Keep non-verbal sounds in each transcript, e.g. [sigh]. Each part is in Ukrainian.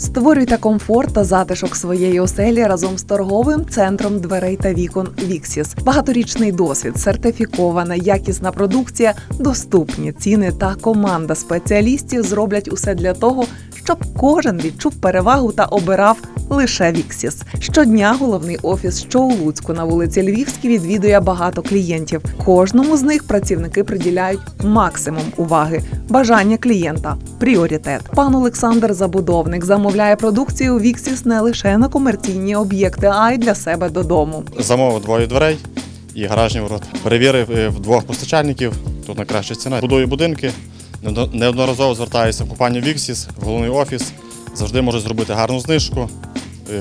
Створюйте комфорт та затишок своєї оселі разом з торговим центром дверей та вікон Віксіс. Багаторічний досвід, сертифікована, якісна продукція, доступні ціни та команда спеціалістів зроблять усе для того, щоб кожен відчув перевагу та обирав лише Віксіс. Щодня головний офіс що у Луцьку на вулиці Львівській відвідує багато клієнтів. Кожному з них працівники приділяють максимум уваги. Бажання клієнта пріоритет. Пан Олександр Забудовник замовляє продукцію Віксіс не лише на комерційні об'єкти, а й для себе додому. Замовив двоє дверей і гаражні ворота. Перевірив е, в двох постачальників, тут найкраща ціна. Будую будинки, неодно- неодноразово звертаюся в компанію Віксіс, головний офіс. Завжди можу зробити гарну знижку,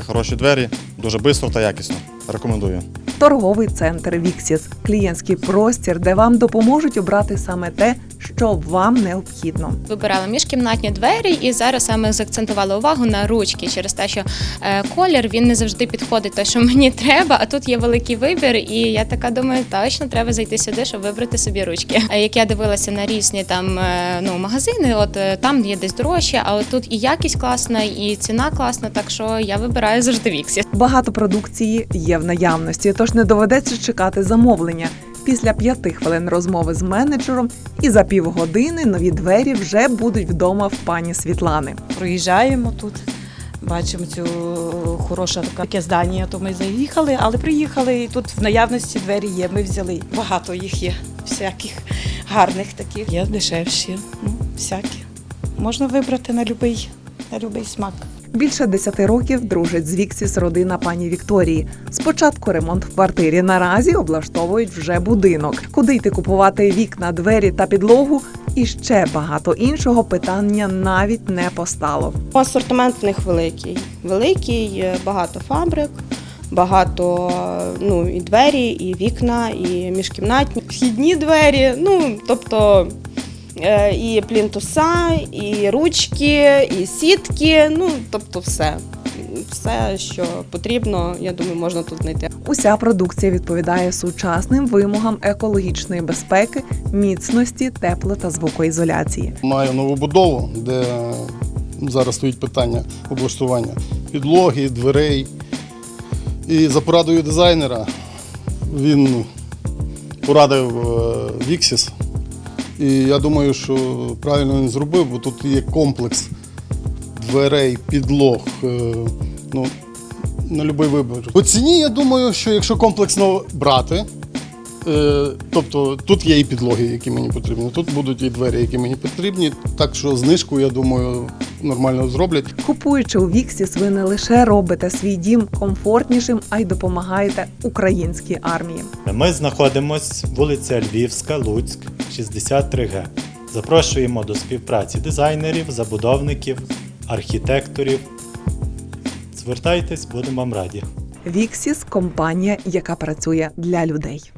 хороші двері, дуже швидко та якісно. Рекомендую. Торговий центр Віксіс клієнтський простір, де вам допоможуть обрати саме те, що вам необхідно. Вибирала міжкімнатні двері і зараз саме заакцентувала увагу на ручки через те, що е, колір він не завжди підходить те, що [laughs] мені треба. А тут є великий вибір, і я така думаю, точно треба зайти сюди, щоб вибрати собі ручки. Як я дивилася на різні там е, ну магазини, от е, там є десь дорожче, а от тут і якість класна, і ціна класна. Так що я вибираю завжди Віксі. Багато продукції є в наявності, тож не доведеться чекати замовлення. Після п'яти хвилин розмови з менеджером і за півгодини нові двері вже будуть вдома в пані Світлани. проїжджаємо тут. Бачимо цю хороше таке- здання, то ми заїхали, але приїхали і тут в наявності двері є. Ми взяли. Багато їх є, всяких гарних таких. Є дешевші, ну, всякі. Можна вибрати на будь-який на любий смак. Більше десяти років дружить з Віксіс родина пані Вікторії. Спочатку ремонт в квартирі. Наразі облаштовують вже будинок. Куди йти купувати вікна, двері та підлогу? І ще багато іншого питання навіть не постало. Асортимент в них великий. Великий, багато фабрик, багато ну, і двері, і вікна, і міжкімнатні, вхідні двері. Ну, тобто і плінтуса, і ручки, і сітки. Ну, тобто все. Все, що потрібно, я думаю, можна тут знайти. Уся продукція відповідає сучасним вимогам екологічної безпеки, міцності, тепло та звукоізоляції. Маю нову будову, де зараз стоїть питання облаштування підлоги, дверей. І за порадою дизайнера він порадив е, Віксіс. І я думаю, що правильно він зробив, бо тут є комплекс дверей, підлог. е, Ну, на будь-який вибір. По ціні, я думаю, що якщо комплексно брати, Е, Тобто тут є і підлоги, які мені потрібні, тут будуть і двері, які мені потрібні. Так що знижку, я думаю, нормально зроблять. Купуючи у Віксіс, ви не лише робите свій дім комфортнішим, а й допомагаєте українській армії. Ми знаходимось вулиця Львівська, Луцьк, 63Г. Запрошуємо до співпраці дизайнерів, забудовників, архітекторів. Звертайтесь, будемо вам раді. Віксіс компанія, яка працює для людей.